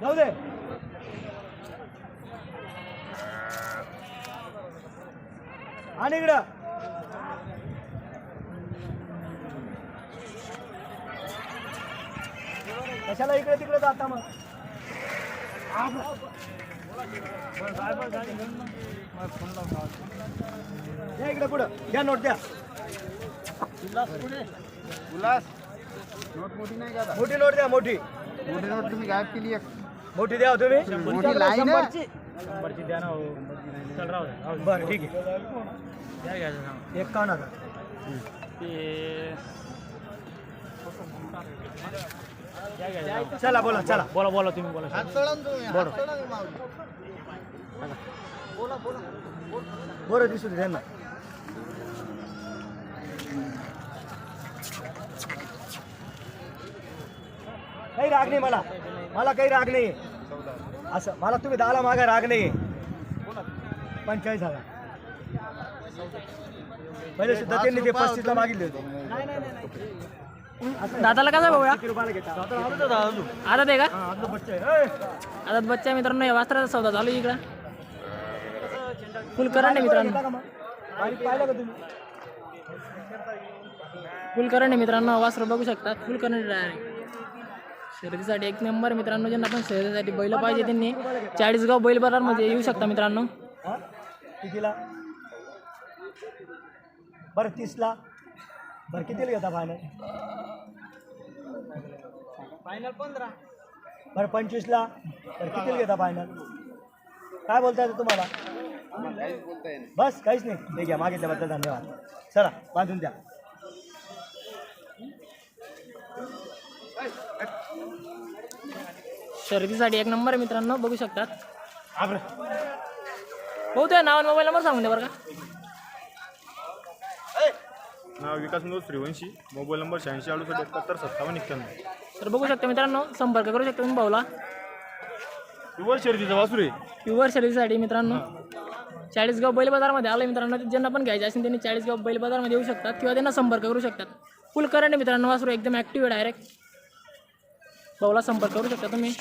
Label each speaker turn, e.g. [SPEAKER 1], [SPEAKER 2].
[SPEAKER 1] जाऊ दे. आणि इकडं. कशाला इकडे तिकडे जाता मग? द्या इकडे पुढं. द्या नोट द्या.
[SPEAKER 2] उल्हास नोट मोठी नाही का?
[SPEAKER 1] मोठी नोट द्या मोठी.
[SPEAKER 2] मोठी नोट तुम्ही गायब केली एक
[SPEAKER 1] मोठी द्या हो तुम्ही.
[SPEAKER 2] मोठी
[SPEAKER 3] शंभरची. द्या ना हो. चल राहू द्या, राहू द्या.
[SPEAKER 1] बरं ठीक आहे.
[SPEAKER 3] द्या घ्यायचं सांग.
[SPEAKER 1] एकावन्न हजार.
[SPEAKER 3] ते द्या घ्यायचं सांग.
[SPEAKER 1] चला बोला चला.
[SPEAKER 3] बोला बोला तुम्ही बोला
[SPEAKER 2] ना माऊली.
[SPEAKER 1] बरं दिसू दे त्यांना. काही राग नाही मला. मला काही राग नाही. असं मला तुम्ही दहाला मागा राग नाही. पंचेचाळीस हजार. पहिले सुद्धा त्यांनी ते पस्तीसला मागितले होते.
[SPEAKER 4] दादाला कसा भाऊ आता ते का?
[SPEAKER 1] हा!
[SPEAKER 4] आता बच्चा मित्रांनो या वस्त्राचा सौदा चालू आहे इकडं. फुल मित्रांनो.
[SPEAKER 1] पाहिलं का तुम्ही?
[SPEAKER 4] फुल करंट आहे मित्रांनो वस्त्र बघू शकता. फुल करंट डायरेक्ट शर्यतीसाठी एक नंबर मित्रांनो ज्यांना पण शर्यतीसाठी बैल पाहिजे त्यांनी. चाळीसगाव बैल बाजारमध्ये येऊ शकता मित्रांनो.
[SPEAKER 1] हा? कितीला? बरं तीसला? बरं कितीला घेता फायनल
[SPEAKER 2] फायनल पंधरा.
[SPEAKER 1] बरं पंचवीसला? बरं कितीला घेता फायनल काय बोलता येतं तुम्हाला बस काहीच नाही. ठीक आहे मागितल्याबद्दल धन्यवाद. चला बांधून द्या.
[SPEAKER 4] शर्यतीसाठी एक नंबर आहे मित्रांनो बघू शकतात.
[SPEAKER 1] आब्र
[SPEAKER 4] भाऊ तुझ्या नाव मोबाईल नंबर सांगून द्या बरं का.
[SPEAKER 5] नाव विकास मनोज श्रीवंशी मोबाईल नंबर शहाऐंशी अडुसष्ट एकाहत्तर सत्तावन्न एक्क्याण्णव.
[SPEAKER 4] तर बघू शकता मित्रांनो संपर्क करू शकता तुम्ही भाऊला.
[SPEAKER 5] युवर शर्यतीचा वासुरे.
[SPEAKER 4] प्युअर शर्यतीसाठी मित्रांनो चाळीसगाव बैल बाजारमध्ये आलं मित्रांनो ज्यांना पण घ्यायचे असेल त्यांनी चाळीसगाव बैल बाजारमध्ये येऊ शकतात किंवा त्यांना संपर्क करू शकतात. फुल करंट मित्रांनो वासरू एकदम ॲक्टिव्ह डायरेक्ट भाऊला संपर्क करू शकता तुम्ही?